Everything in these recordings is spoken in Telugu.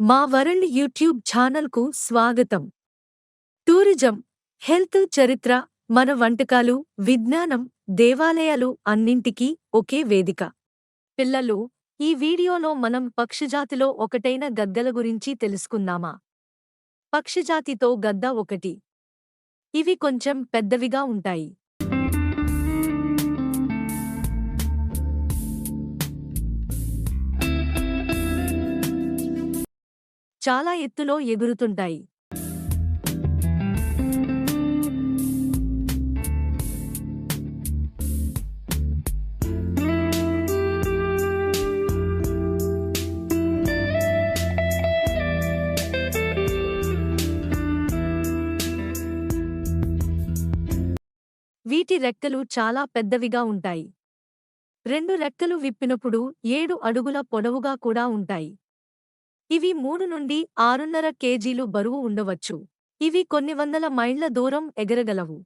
మా వరల్డ్ యూట్యూబ్ ఛానల్కు స్వాగతం. టూరిజం హెల్త్ చరిత్ర మన వంటకాలు విజ్ఞానం దేవాలయాలు అన్నింటికీ ఒకే వేదిక. పిల్లలు ఈ వీడియోలో మనం పక్షిజాతిలో ఒకటైన గద్దల గురించి తెలుసుకుందామా? పక్షిజాతితో గద్ద ఒకటి. ఇవి కొంచెం పెద్దవిగా ఉంటాయి. చాలా ఎత్తులో ఎగురుతుంటాయి. వీటి రెక్కలు చాలా పెద్దవిగా ఉంటాయి. రెండు రెక్కలు విప్పినప్పుడు ఏడు అడుగుల పొడవుగా కూడా ఉంటాయి. ఇవి మూడు నుండి ఆరున్నర కేజీలు బరువు ఉండవచ్చు. ఇవి కొన్ని వందల మైళ్ళ దూరం ఎగరగలవు.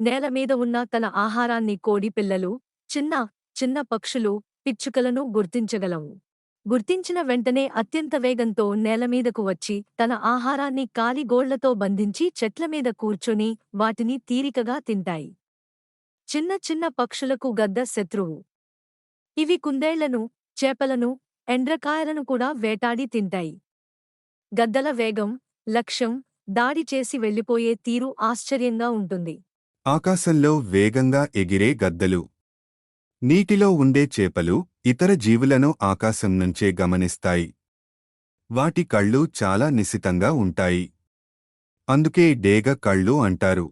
నేల మీద ఉన్న తన ఆహారాన్ని కోడి పిల్లలు చిన్న చిన్న పక్షులు పిచ్చుకలను గుర్తించగలవు. గుర్తించిన వెంటనే అత్యంత వేగంతో నేలమీదకు వచ్చి తన ఆహారాన్ని కాలిగోళ్ళతో బంధించి చెట్లమీద కూర్చొని వాటిని తీరికగా తింటాయి. చిన్న చిన్న పక్షులకు గద్ద శత్రువు. ఇవి కుందేళ్ళను చేపలను ఎండ్రకాయలను కూడా వేటాడి తింటాయి. గద్దల వేగం లక్ష్యం దాడి చేసి వెళ్ళిపోయే తీరు ఆశ్చర్యంగా ఉంటుంది. ఆకాశంలో వేగంగా ఎగిరే గద్దలు నీటిలో ఉండే చేపలు ఇతర జీవులను ఆకాశం నుంచే గమనిస్తాయి. వాటి కళ్ళు చాలా నిశితంగా ఉంటాయి. అందుకే డేగ కళ్ళు అంటారు.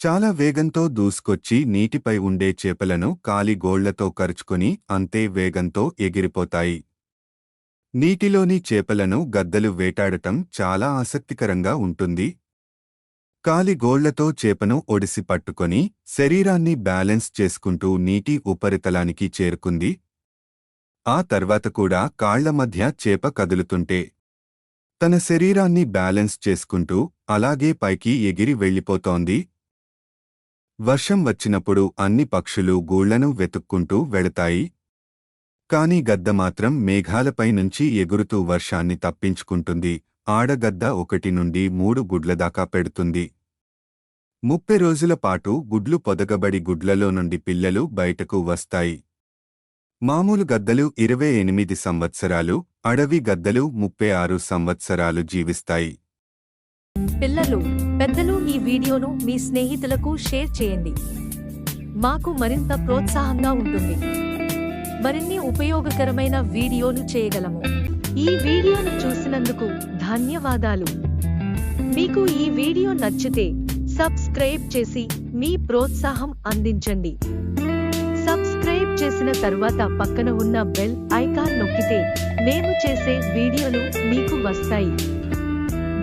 చాలా వేగంతో దూసుకొచ్చి నీటిపై ఉండే చేపలను కాలి గోళ్ళతో కరుచుకొని అంతే వేగంతో ఎగిరిపోతాయి. నీటిలోని చేపలను గద్దలు వేటాడటం చాలా ఆసక్తికరంగా ఉంటుంది. కాలి గోళ్ళతో చేపను ఒడిసి పట్టుకొని శరీరాన్ని బ్యాలెన్స్ చేసుకుంటూ నీటి ఉపరితలానికి చేరుకుంది. ఆ తర్వాత కూడా కాళ్ళ మధ్య చేప కదులుతుంటే తన శరీరాన్ని బ్యాలెన్స్ చేసుకుంటూ అలాగే పైకి ఎగిరి వెళ్ళిపోతోంది. వర్షం వచ్చినప్పుడు అన్ని పక్షులు గూళ్ళను వెతుక్కుంటూ వెళతాయి. కాని గద్ద మాత్రం మేఘాలపై నుంచి ఎగురుతూ వర్షాన్ని తప్పించుకుంటుంది. ఆడగద్ద ఒకటి నుండి మూడు గుడ్ల దాకా పెడుతుంది. ముప్పై రోజుల పాటు గుడ్లు పొదగబడి గుడ్లలో నుండి పిల్లలు బయటకు వస్తాయి. మామూలు గద్దలు ఇరవై ఎనిమిది సంవత్సరాలు అడవి గద్దలు ముప్పై ఆరు సంవత్సరాలు జీవిస్తాయి. పిల్లలు పెద్దలు ఈ వీడియోను మీ స్నేహితులకు షేర్ చేయండి. మాకు మరింత ప్రోత్సాహంగా ఉంటుంది. మరిన్ని ఉపయోగకరమైన వీడియోలు చేయగలము. ఈ వీడియోను చూసినందుకు ధన్యవాదాలు. మీకు ఈ వీడియో నచ్చితే సబ్స్క్రైబ్ చేసి మీ ప్రోత్సాహం అందించండి. సబ్స్క్రైబ్ చేసిన తర్వాత పక్కన ఉన్న బెల్ ఐకాన్ నొక్కితే మేము చేసే వీడియోలు మీకు వస్తాయి.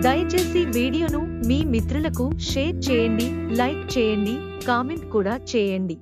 దయచేసి వీడియోను మీ మిత్రులకు షేర్ చేయండి లైక్ చేయండి కామెంట్ కూడా చేయండి.